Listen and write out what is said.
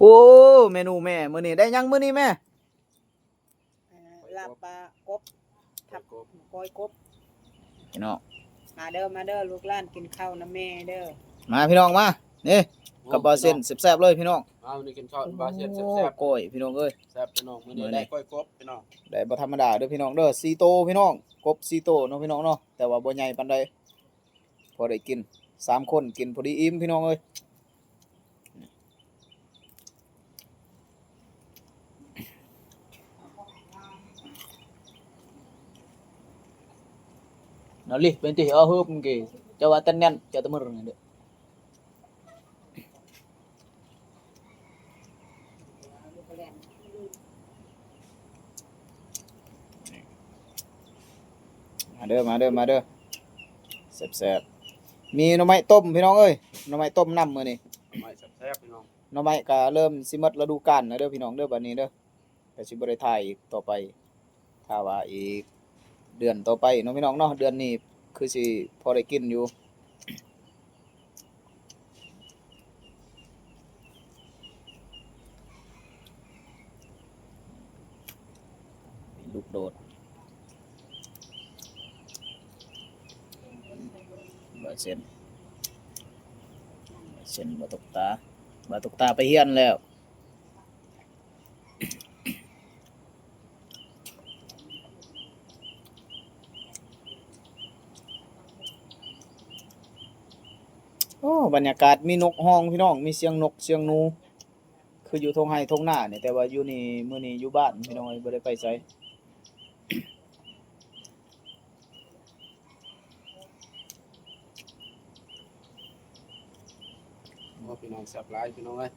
โอ้เมนูแม่มื้อนี้ได้หยังมื้อนี้แม่เอ่อลาบปลากบทับกอยกบ พี่น้องมาเด้อมาเด้อลูกหลานกินข้าวนะแม่เด้อมาพี่น้องมานี่กับบาเส้นแซ่บๆเลยพี่น้องเอานี่กินข้าวบาเซ็ตโอ้แซ่บก้อยพี่น้องเอ้ย ๆแซ่บพี่น้องมื้อมื้นี้อนี้ ได้ก้อยกบพี่น้องได้บ่ธรรมดาเด้อพี่น้องเด้อซีโตพี่น้องกบซีโตเนาะพี่น้องเนาะแต่ว่าบ่ใหญ่ปานใดพอได้กินสามคนกินพอดีอิ่มพี่น้องเอ้ยนาลิเป็นที่เอาฮึบมึงกี่เจ้าว่าตันแน่นเจ้าตะมือนี่เด้อมาเด้อ มาเด้อมาเด้อแซ่บๆมีหน่อไม้ต้มพี่น้องเอ้ยหน่อไม้ต้มน้ำมื้อนี้ไม่แซ่บๆพี่น้องหน่อไม้ก็เริ่มสิหมดฤดูกาลแล้วเด้อพี่น้องเด้อบัดนี้เด้อแต่สิบ่ได้ถ่ายอีกต่อไปถ้าว่าอีกเดือนต่อไปเนาะพี่น้องเนาะเดือนนี้ คือสิพอได้กินอยู่ลูกโดดบาเซนบาเซนบาตกตาบาตกตาไปเฮียนแล้ว อ้บรรยากาศมีนกห้องพี่น้อง มีเสียงนกเสียงหนู คืออยู่ทงไห้ทงหน้าเนี่ยแต่ว่าอยู่นี่มื้อนี้อยู่บ้านพี่น้องบ่ได้ไปไสพี่น้องแซ่บหลายพี่น้องเอ้ย